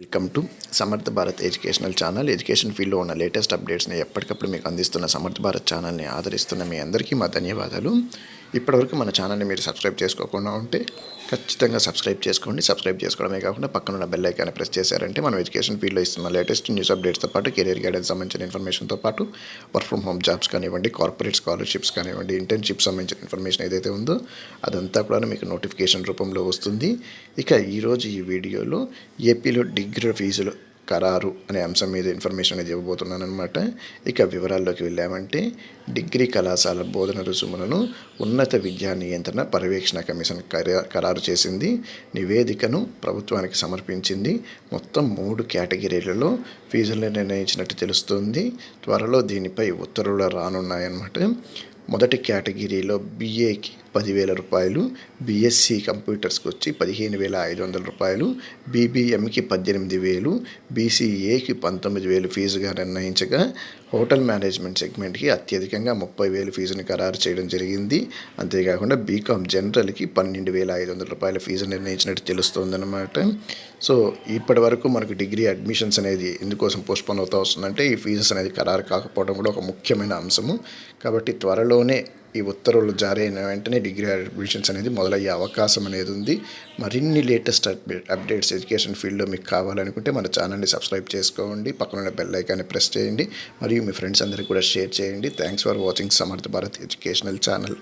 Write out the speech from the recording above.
Welcome to Samarth Bharat educational channel education ఫీల్డ్లో ఉన్న latest అప్డేట్స్ని ఎప్పటికప్పుడు మీకు అందిస్తున్న సమర్థ భారత్ ఛానల్ని ఆదరిస్తున్న మీ అందరికీ మా ధన్యవాదాలు. ఇప్పటివరకు మన ఛానల్ని మీరు సబ్స్క్రైబ్ చేసుకోకుండా ఉంటే ఖచ్చితంగా సబ్స్క్రైబ్ చేసుకోండి. సబ్స్క్రైబ్ చేసుకోవడమే కాకుండా పక్కన ఉన్న బెల్ ఐకాన్ని ప్రెస్ చేశారంటే మనం ఎడ్యుకేషన్ ఫీల్డ్లో ఇస్తున్న లేటెస్ట్ న్యూస్ అప్డేట్స్తో పాటు కెరీర్ గైడెన్స్ సంబంధించిన ఇన్ఫర్మేషన్తో పాటు వర్క్ ఫ్రమ్ హోమ్ జాబ్స్ కానివ్వండి కార్పొరేట్ స్కాలర్షిప్స్ కానివ్వండి ఇంటర్న్షిప్ సంబంధించిన ఇన్ఫర్మేషన్ ఏదైతే ఉందో అదంతా కూడా మీకు నోటిఫికేషన్ రూపంలో వస్తుంది. ఇక ఈరోజు ఈ వీడియోలో ఏపీలో డిగ్రీ ఫీజులు ఖరారు అనే అంశం మీద ఇన్ఫర్మేషన్ అనేది ఇవ్వబోతున్నాను అనమాట ఇక వివరాల్లోకి వెళ్ళామంటే డిగ్రీ కళాశాల బోధన రుసుములను ఉన్నత విద్యా నియంత్రణ పర్యవేక్షణ కమిషన్ ఖరారు చేసింది. నివేదికను ప్రభుత్వానికి సమర్పించింది. మొత్తం మూడు కేటగిరీలలో ఫీజులను నిర్ణయించినట్టు తెలుస్తుంది. త్వరలో దీనిపై ఉత్తర్వులు రానున్నాయన్నమాట. మొదటి కేటగిరీలో బీఏకి పదివేల రూపాయలు బీఎస్సీ కంప్యూటర్స్కి వచ్చి పదిహేను వేల ఐదు వందల రూపాయలు బీబీఎంకి పద్దెనిమిది వేలు బీసీఏకి పంతొమ్మిది వేలు ఫీజుగా నిర్ణయించగా హోటల్ మేనేజ్మెంట్ సెగ్మెంట్కి అత్యధికంగా ముప్పై వేలు ఫీజుని ఖరారు చేయడం జరిగింది. అంతేకాకుండా బీకామ్ జనరల్కి పన్నెండు వేల ఐదు వందల రూపాయల ఫీజు నిర్ణయించినట్టు తెలుస్తుందన్నమాట. సో ఇప్పటి వరకు మనకు డిగ్రీ అడ్మిషన్స్ అనేది ఎందుకోసం పోస్ట్పోన్ అవుతూ వస్తుందంటే ఈ ఫీజెస్ అనేది ఖరారు కాకపోవడం కూడా ఒక ముఖ్యమైన అంశము. కాబట్టి త్వరలో త్వరలోనే ఈ ఉత్తర్వులు జారీ అయిన వెంటనే డిగ్రీ అడ్మిషన్స్ అనేది మొదలయ్యే అవకాశం అనేది ఉంది. మరిన్ని లేటెస్ట్ అప్డేట్స్ ఎడ్యుకేషన్ ఫీల్డ్లో మీకు కావాలనుకుంటే మన ఛానల్ని సబ్స్క్రైబ్ చేసుకోండి. పక్కన బెల్ ఐకాన్ని ప్రెస్ చేయండి. మరియు మీ ఫ్రెండ్స్ అందరికీ కూడా షేర్ చేయండి. Thanks for watching. Samarth Bharat educational channel.